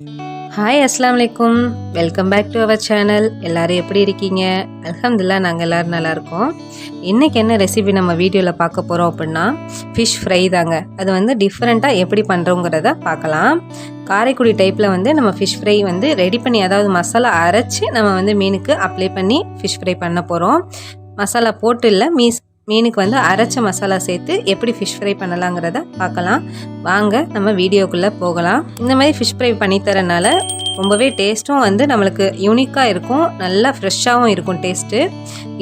Hi அஸ்லாம் வலைக்கும் welcome back to our channel எல்லாரும் எப்படி இருக்கீங்க? அலமதுல்லா நாங்கள் எல்லோரும் நல்லாயிருக்கோம் இன்றைக்கி என்ன ரெசிபி நம்ம வீடியோவில் பார்க்க போகிறோம் அப்படின்னா ஃபிஷ் ஃப்ரை தாங்க. அது வந்து டிஃப்ரெண்ட்டாக எப்படி பண்ணுறோங்கிறத பார்க்கலாம். காரைக்குடி டைப்பில் வந்து நம்ம ஃபிஷ் ஃப்ரை வந்து ரெடி பண்ணி அதாவது மசாலா அரைச்சி நம்ம வந்து மீனுக்கு அப்ளை பண்ணி ஃபிஷ் ஃப்ரை பண்ண போகிறோம் மசாலா போட்டு இல்லை மீஸ் மீனுக்கு வந்து அரைச்ச மசாலா சேர்த்து எப்படி ஃபிஷ் ஃப்ரை பண்ணலாங்கிறத பார்க்கலாம். வாங்க நம்ம வீடியோக்குள்ளே போகலாம். இந்த மாதிரி ஃபிஷ் ஃப்ரை பண்ணித்தரனால ரொம்பவே டேஸ்ட்டும் வந்து நம்மளுக்கு யூனிக்காக இருக்கும். நல்லா ஃப்ரெஷ்ஷாகவும் இருக்கும் டேஸ்ட்டு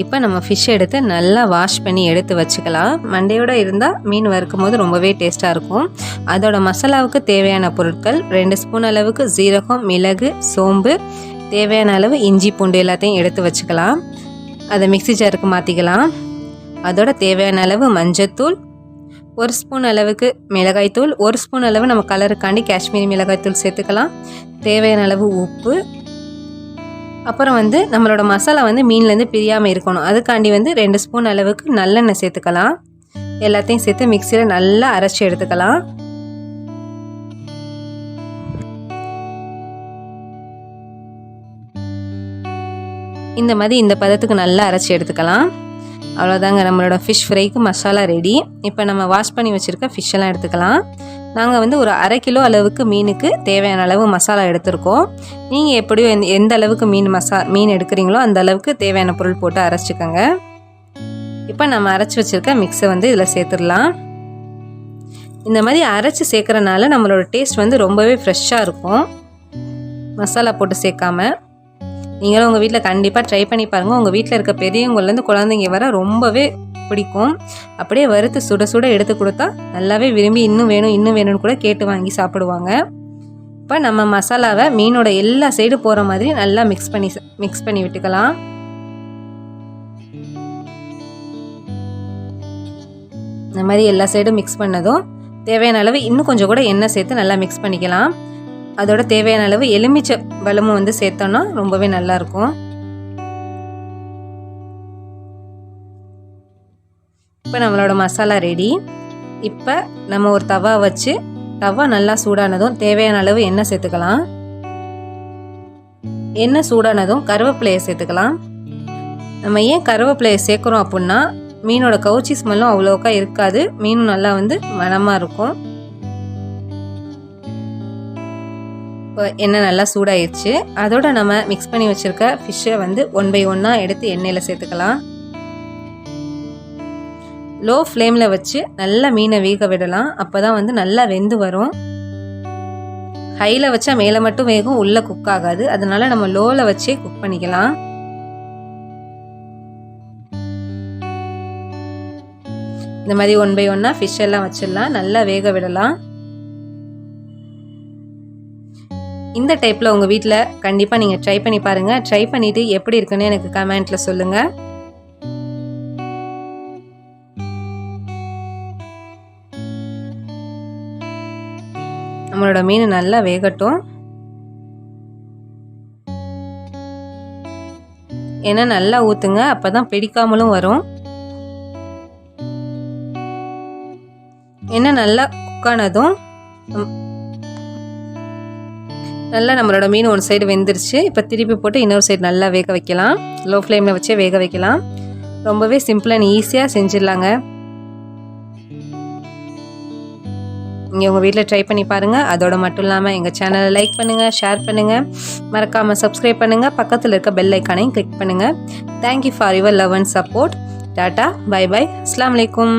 இப்போ நம்ம ஃபிஷ் எடுத்து நல்லா வாஷ் பண்ணி எடுத்து வச்சுக்கலாம். மண்டையோடு இருந்தால் மீன் வறுக்கும் போது ரொம்பவே டேஸ்ட்டாக இருக்கும். அதோட மசாலாவுக்கு தேவையான பொருட்கள் ரெண்டு ஸ்பூன் அளவுக்கு ஜீரகம் மிளகு சோம்பு தேவையான அளவு இஞ்சி பூண்டு எல்லாத்தையும் எடுத்து வச்சுக்கலாம். அதை மிக்ஸி ஜாருக்கு மாற்றிக்கலாம் அதோட தேவையான அளவு மஞ்சத்தூள் ஒரு ஸ்பூன் அளவுக்கு மிளகாய்த்தூள் ஒரு ஸ்பூன் அளவு நம்ம கலருக்காண்டி காஷ்மீரி மிளகாய்த்தூள் சேர்த்துக்கலாம். தேவையான அளவு உப்பு. அப்புறம் வந்து நம்மளோட மசாலா வந்து மீன்லேருந்து பிரியாமல் இருக்கணும். அதுக்காண்டி வந்து ரெண்டு ஸ்பூன் அளவுக்கு நல்லெண்ணெய் சேர்த்துக்கலாம். எல்லாத்தையும் சேர்த்து மிக்சியில் நல்லா அரைச்சி எடுத்துக்கலாம். இந்த மாதிரி இந்த பதத்துக்கு நல்லா அரைச்சி எடுத்துக்கலாம். அவ்வளோதாங்க நம்மளோட ஃபிஷ் ஃப்ரைக்கு மசாலா ரெடி இப்போ நம்ம வாஷ் பண்ணி வச்சுருக்க ஃபிஷ்ஷெல்லாம் எடுத்துக்கலாம். நாங்கள் வந்து ஒரு அரை கிலோ அளவுக்கு மீனுக்கு தேவையான அளவு மசாலா எடுத்திருக்கோம். நீங்கள் எப்படியோ எந்த எந்த அளவுக்கு மீன் மசா மீன் எடுக்கிறீங்களோ அந்த அளவுக்கு தேவையான பொருள் போட்டு அரைச்சிக்கோங்க. இப்போ நம்ம அரைச்சி வச்சுருக்க மிக்ஸை வந்து இதில் சேர்த்துடலாம். இந்த மாதிரி அரைச்சி சேர்க்குறனால நம்மளோட டேஸ்ட் வந்து ரொம்பவே ஃப்ரெஷ்ஷாக இருக்கும். மசாலா போட்டு சேர்க்காம. நீங்களும் உங்கள் வீட்டில் கண்டிப்பாக ட்ரை பண்ணி பாருங்கள் உங்கள் வீட்டில் இருக்க பெரியவங்கலேருந்து குழந்தைங்க வர ரொம்பவே பிடிக்கும். அப்படியே வறுத்து சுட சுட எடுத்து கொடுத்தா நல்லாவே விரும்பி இன்னும் வேணும் இன்னும் வேணும்னு கூட கேட்டு வாங்கி சாப்பிடுவாங்க. இப்போ நம்ம மசாலாவை மீனோட எல்லா சைடு போகிற மாதிரி நல்லா மிக்ஸ் பண்ணி மிக்ஸ் பண்ணி விட்டுக்கலாம். இந்த மாதிரி எல்லா சைடும் மிக்ஸ் பண்ணதும் தேவையான அளவு இன்னும் கொஞ்சம் கூட எண்ணெய் சேர்த்து நல்லா மிக்ஸ் பண்ணிக்கலாம். அதோட தேவையான அளவு எலுமிச்சை பலமும் வந்து சேர்த்தோன்னா ரொம்பவே நல்லாயிருக்கும். இப்போ நம்மளோட மசாலா ரெடி இப்போ நம்ம ஒரு தவா வச்சு தவா நல்லா சூடானதும் தேவையான அளவு எண்ணெய் சேர்த்துக்கலாம். எண்ணெய் சூடானதும் கருவேப்பிலையை சேர்த்துக்கலாம். நம்ம ஏன் கருவேப்பிலையை சேர்க்குறோம் அப்படின்னா மீனோட கவுச்சி ஸ்மெல்லும் அவ்வளோக்கா இருக்காது. மீனும் நல்லா வந்து மனமாக இருக்கும். இப்போ எண்ணெய் நல்லா சூடாயிடுச்சு அதோட நம்ம மிக்ஸ் பண்ணி வச்சுருக்க ஃபிஷ்ஷை வந்து ஒன் பை ஒன்னாக எடுத்து எண்ணெயில் சேர்த்துக்கலாம். லோ ஃப்ளேமில் வச்சு நல்லா மீனை வேக விடலாம். அப்போ தான் வந்து நல்லா வெந்து வரும். ஹையில் வச்சா மேலே மட்டும் வேகும் உள்ளே குக் ஆகாது. அதனால நம்ம லோவில் வச்சே குக் பண்ணிக்கலாம். இந்த மாதிரி ஒன் பை ஒன்னாக ஃபிஷ் எல்லாம் வச்சிடலாம். நல்லா வேக விடலாம். இந்த டைப்பில் உங்கள் வீட்டில் கண்டிப்பாக நீங்கள் ட்ரை பண்ணி பாருங்கள் ட்ரை பண்ணிவிட்டு எப்படி இருக்குன்னு எனக்கு கமெண்ட்டில் சொல்லுங்கள் நம்மளோட மீன் நல்லா வேகட்டும். ஏன்னா நல்லா ஊற்றுங்க அப்போ தான் பிடிக்காமலும் வரும். என்ன நல்லா குக்கானதும் நல்லா நம்மளோட மீன் ஒன் சைடு வெந்துருச்சு. இப்போ திருப்பி போட்டு இன்னொரு சைடு நல்லா வேக வைக்கலாம். லோ ஃப்ளேமில் வச்சே வேக வைக்கலாம். ரொம்பவே சிம்பிள் அண்ட் ஈஸியாக செஞ்சிடலாங்க. நீங்கள் உங்கள் வீட்டில் ட்ரை பண்ணி பாருங்கள் அதோட மட்டும் இல்லாமல் எங்கள் சேனலை லைக் பண்ணுங்கள் ஷேர் பண்ணுங்கள் மறக்காமல் சப்ஸ்கிரைப் பண்ணுங்கள் பக்கத்தில் இருக்க பெல் ஐக்கானையும் கிளிக் பண்ணுங்கள் thank you for your love and support tata bye bye அஸ்லாம் வலைக்கும்.